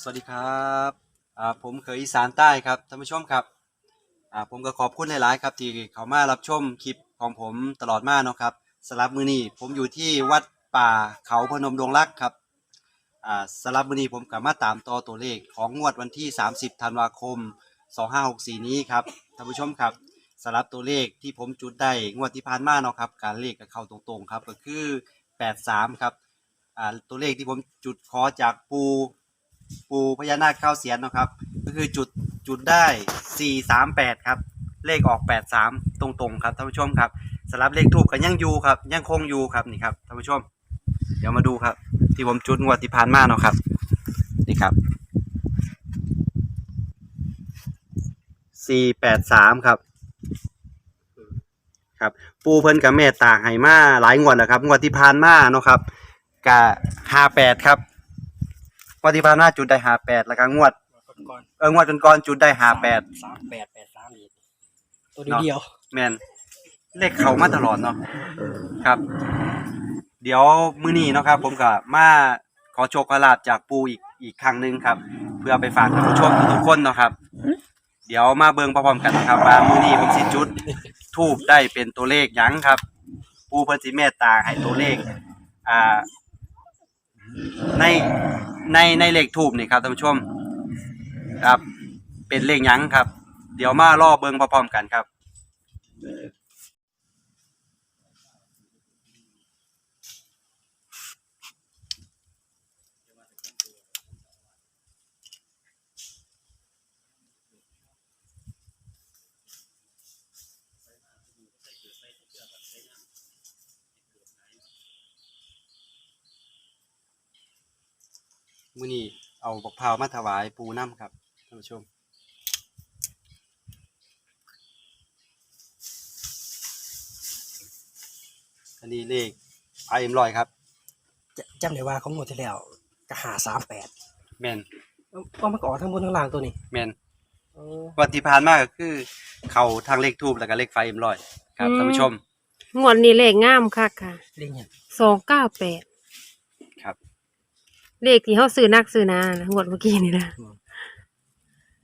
สวัสดีครับผมเคยอีสานใต้ครับท่านผู้ชมครับผมก็ขอบคุณหลาย ๆ ครับ ที่เขามารับชมคลิปของผมตลอดมาเนาะครับสำหรับมือนี้ผมอยู่ที่วัดป่าเขาพนมดงรักครับสำหรับมือนี้ผมกลับมาตามต่อตัวเลขของงวดวันที่ 30 ธันวาคม 2564 นี้ครับท่านผู้ชมครับสำหรับตัวเลขที่ผมจุดได้งวดที่ผ่านมาเนาะครับการเลขกับเขาตรงๆครับก็คือ 83 ครับตัวเลขที่ผมจุดขอจากปู ปูพญานาคเข้าเสียนเนาะครับ ก็คือจุดจุดได้สี่สามแปดครับ เลขออกแปดสามตรงๆครับท่านผู้ชมครับสำหรับเลขทูบก็ยังอยู่ครับ ยังคงอยู่ครับนี่ครับท่านผู้ชม เดี๋ยวมาดูครับ ที่ผมจุดงวดที่ผ่านมาเนาะครับ นี่ครับสี่แปดสามครับครับปูเพิ่นกับเมตตาให้มาหลายงวดแล้วครับ งวดที่ผ่านมาเนาะครับกะห้าแปดครับ งวดที่ผ่านมาจุดได้หาแปดแล้วก็งวดก่อนเอองวดก่อนๆจุดได้หาแปดสามแปดแปดสามอีกตัวเดียวเดียวแมนเลขเขามาตลอดเนาะครับ เดี๋ยวมื้อนี้เนาะครับ ผมก็มาขอโชคขอลาบจากปูอีกอีกครั้งหนึ่งครับ เพื่อไปฝากท่านผู้ชมทุกๆคนเนาะครับ เดี๋ยวมาเบิ่งพร้อมๆกันนะครับว่ามื้อนี้ผมสิจุดทูบได้เป็นตัวเลขหยังครับ ปูเพิ่นสิเมตตาให้ตัวเลข อ่า ใน ในในเลขทูบนี่ครับท่านผู้ชม ครับ เป็นเลขหยังครับ เดี๋ยวมารอเบิงพร้อมๆกันครับ มื้อนี้เอาบักพร้าวมาถวายปูน้ำครับท่านผู้ชมอันนี้เลขไอเอ็มลอยครับจะจำได้ว่าของงวดที่แล้วก็หาสามแปดแมนว่ามันก็ออกทั้งบนทั้งล่างตัวนี้แมนเออวันที่ผ่านมาก็คือ เขาทางเลขทูบแล้วก็เลขไฟเอ็มลอยครับอืมท่านผู้ชมงวดนี้เลขงามคักค่ะเรียกเนี่ยสองเก้าแปดครับ เลขที่เขาซื้อนักซื้อนานะงวดเมื่อกี้นี่นะ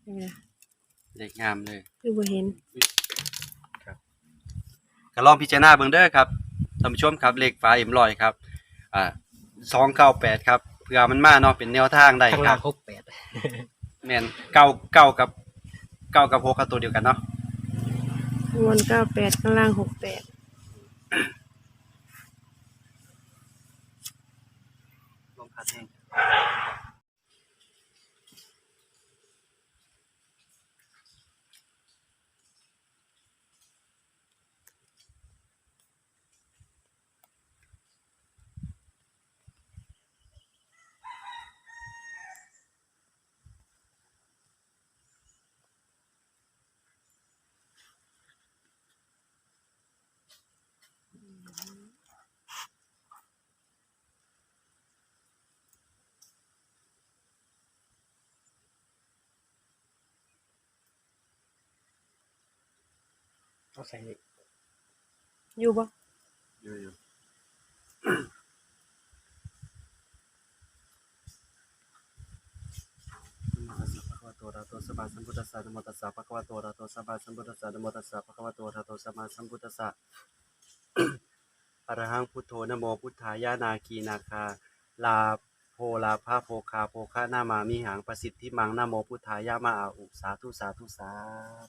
นี่นะเลขงามเลย คือบ่เห็น ก็ลองพิจารณาเบิ่งเด้อครับท่านผู้ชมครับเลขฟ้าเอ็มลอยครับอ่าสองเก้าแปดครับเผื่อมันมาเนาะเป็นแนวทางได้ข้างคล่ารังบครบแปดแมนเก้าเก้ากับเก้ากับหกกับตัวเดียวกันเนาะงวดเก้าแปดข้างล่างหกแปด ล มพัดแห้งเอาใส่อยู่บ่อยู่อยู่ตัวราโตสมาสัมพุทธัสสะนะโมตัสสะภะคะวะโตอะระหะโตสัมมาสัมพุทธัสสะนะโมตัสสะภะคะวะโตอะระหะโตสัมมาสัมพุทธัสสะอะระหังพุทโธนะโมพุทธายานาคีนาคา ลาโพลาภาโพคาโพคะนามามิหังประสิทธิมังนะโมพุทธายามาอาอุสาธุสาธุสา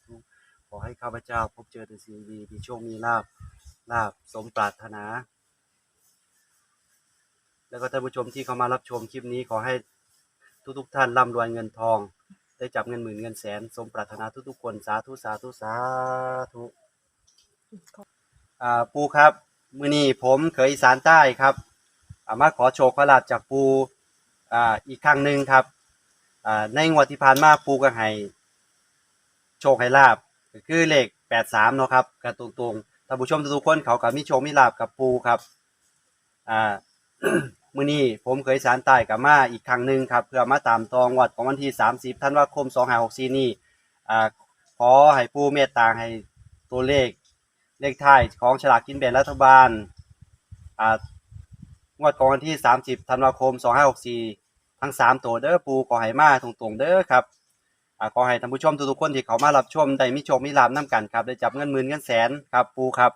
ธุ ขอให้ข้าพเจ้าพบเจอแต่สิ่งดีมีโชคมีลาบลาบสมปรารถนา แล้วก็ท่านผู้ชมที่เข้ามารับชมคลิปนี้ขอให้ทุกๆท่านร่ำรวยเงินทอง ได้จับเงินหมื่นเงินแสน สมปรารถนาทุกๆคนสาธุสาธุสาธุอ่าปูครับมือนี้ผมเคยอีสานใต้ครับามาขอโชคขอลาบจากปูอ่าอีกครั้งหนึ่งครับอ่าในงวดที่ผ่านมาปูก็ให้โชคให้ลาบ ก็คือเลขแปดสามเนาะครับกระตรงๆท่านผู้ชมทุกคนเขาก็มีโชคมีลาบกับปูครับอ่ามือนี้ผมเคยสานใต้กับมาอีกครั้งหนึ่งครับ เพื่อมาตามตองวัดของวันที่สามสิบธันวาคมสองห้าหกสี่นี้อ่าขอให้ปูเมตตาให้ตัวเลขเลขท้ายของฉลากกินแบ่งรัฐบาลอ่างวดของวันที่ 30 ธันวาคม 2564 ทั้งสามตัวเด้อปูขอให้มาตรงๆเด้อครับ ขอให้ท่านผู้ชมทุกๆคนที่เขามารับชมได้มีโชคมีลาบน้กันครับได้จับเงินหมื่นเงินแสนครับปูครับ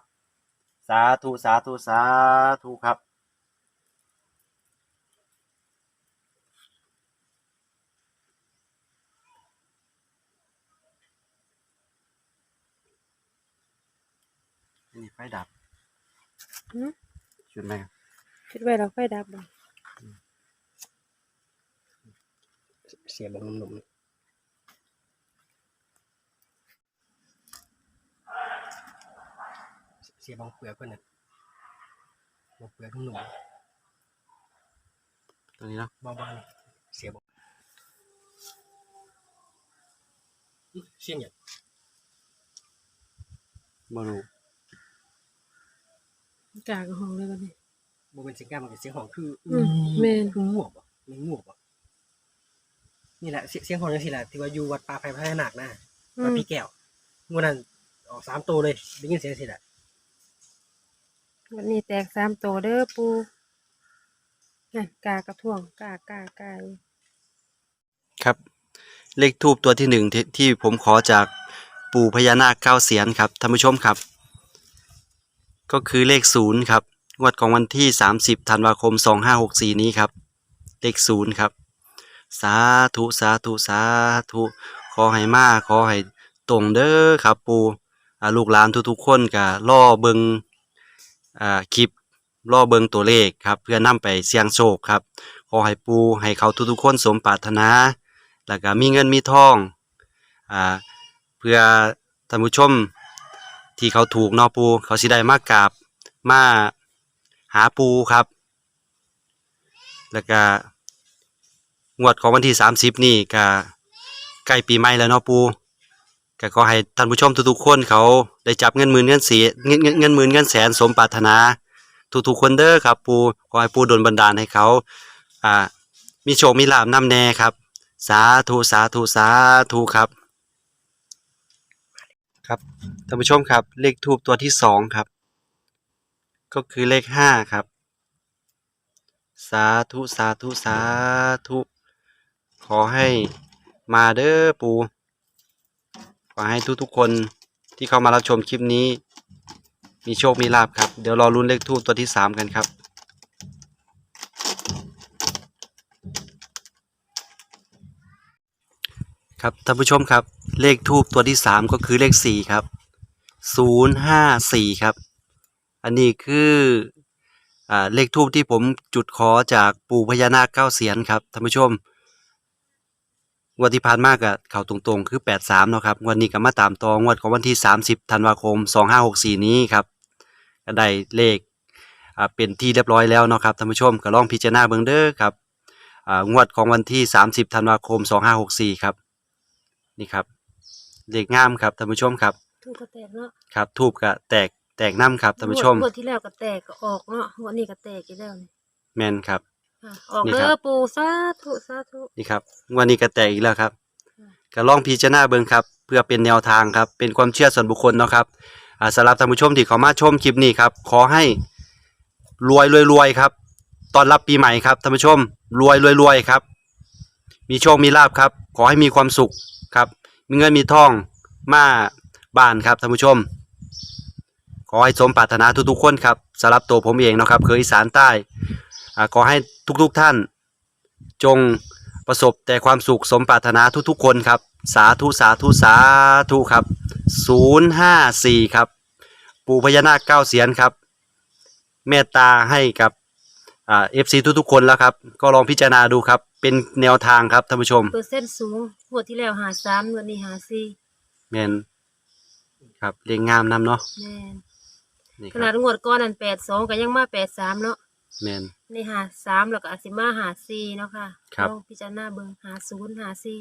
สาธุสาธุสาธุครับนี่ไฟดับหืมชุดไหมครับคิดไว้เราไฟดับบ่เสียบางหนุ่มๆ เสียบางเปลือกก่อนนะบางเปลือกหนุ่มตัวนี้เนาะๆเบาๆนี่เสียบอื้อเสียงอย่างบรูกากระห้องเลยบัดนี้บ่เป็นเสียงกล้ามันเป็นเสียงของคืออืมแม่นคือง่วงบ่มันง่วงบ่นี่แหละเสียเสียงของจังซี่แหละที่ว่าอยู่วัดป่าไผ่พญานาคนะอืวัดมพี่แก้วงวดนั้นออกสามตัวเลยได้ยินเสียงสิแหละ วันนี้แตกสามโตเด้อปูนั่นกากระท่วงกากากากาครับ เลขทูบตัวที่หนึ่งที่ที่ผมขอจากปู่พญานาคเก้าเสียนครับท่านผู้ชมครับ ก็คือเลขศูนย์ครับงวดของวันที่ 30ธันวาคม 2564 นี้ครับ เลขศูนย์ครับ สาธุสาธุสาธุ ขอให้มาขอให้ตรงเด้อครับ ปู่ลูกหลานทุกๆคนก็ล่อเบิง อ่าคลิปล่อเบิงตัวเลขครับ เพื่อนำไปเสี่ยงโชคครับ ขอให้ปูให้เขาทุกๆคนสมปรารถนา แล้วก็มีเงินมีทองอ่าเพื่อท่านผู้ชมที่เขาถูกเนอปูเขาสิได้มากราบมาหาปูครับ แล้วก็งวดของวันที่สามสิบนี่ก็ใกล้ปีใหม่แล้วเนาะปู ก็ขอให้ท่านผู้ชมทุกๆคนเขาได้จับเงินหมื่นเงินสีเงินเงินเงินหมื่นเงินแสนสมปรารถนา ทุกๆคนเด้อครับ ปูขอให้ปูดลบันดาลให้เขาอ่ามีโชคมีลาบนำแน่ครับ สาธุสาธุสาธุครับ ครับท่านผู้ชมครับ เลขทูบตัวที่สองครับ ก็คือเลขห้าครับ สาธุสาธุสาธุขอให้มาเด้อปู ขอให้ทุกๆคนที่เข้ามารับชมคลิปนี้ มีโชคมีลาบครับ เดี๋ยวรอลุ้นเลขทูบตัวที่สามกันครับ ครับท่านผู้ชมครับ เลขทูบตัวที่สามก็คือเลขสี่ครับศูนย์ห้าสี่ครับ อันนี้คืออ่าเลขทูบที่ผมจุดขอจากปู่พญานาคเก้าเสียนครับท่านผู้ชม งวดที่ผ่านมากอะเข่าตรงๆ คือแปดสามเนาะครับงวันนี้ก็มาตามต่องวดของวันที่สามสิบธันวาคมสองห้าหกสี่นี้ครับก็ได้เลขอ่าเป็นที่เรียบร้อยแล้วเนาะครับท่านผู้ชมก็ลองพิจารณาเบิ่งเด้อครับอ่างวดของวันที่สามสิบธันวาคมสองห้าหกสี่ครับนี่ครับเลขงามครับท่านผู้ชมครับทูกก็แตกเนาะครับทูบก็แตกแตกน้ำครับท่านผู้ชมงวดที่แล้วก็แตกก็ออกเนาะงวดนี้ก็แตกอีกแล้วนี่แมนครับ อะออกนี่เด้ครัอบ ปูสาธุสาธุ นี่ครับงวันนี้ก็แตกอีกแล้วครับอืมก็ลองพิจารณาเบิ่งครับ เพื่อเป็นแนวทางครับ เป็นความเชื่อส่วนบุคคลเนาะครับอ่าสำหรับท่านผู้ชมที่เขามาชมคลิปนี้ครับ ขอให้รวยรวยรวยครับตอนรับปีใหม่ครับท่านผู้ชมรวยรวยรวยครับ มีโชคมีลาบครับ ขอให้มีความสุขครับ มีเงินมีทองมาบ้านครับท่านผู้ชม ขอให้สมปรารถนาทุกๆคนครับสำหรับตัวผมเองเนาะครับเคยอีสานใต้อ่า ขอให้ทุกๆท่าน จงประสบแต่ความสุขสมปรารถนาทุกๆคนครับ สาธุสาธุสาธุครับศูนย์ห้าสี่ครับ ปู่พญานาคเก้าเสียนครับ เมตตาให้กับอ่าเอฟซีทุกๆคนแล้วครับ ก็ลองพิจารณาดูครับ เป็นแนวทางครับท่านผู้ชม เปอร์เซ็นต์สูงงวดที่แล้วหาสามงวดนี้หาสี่แมนครับเรียงงามนำเนาะแม่นนี่ขคนารัดบงวดก่อนนั่นแปดสองก็ยังมาแปดสามเนาะ แมน ในหาสามแล้วก็อาจสิมาหาสี่เนาะค่ะครับ ลองพิจารณาเบิ่งหาศูนย์หาสี่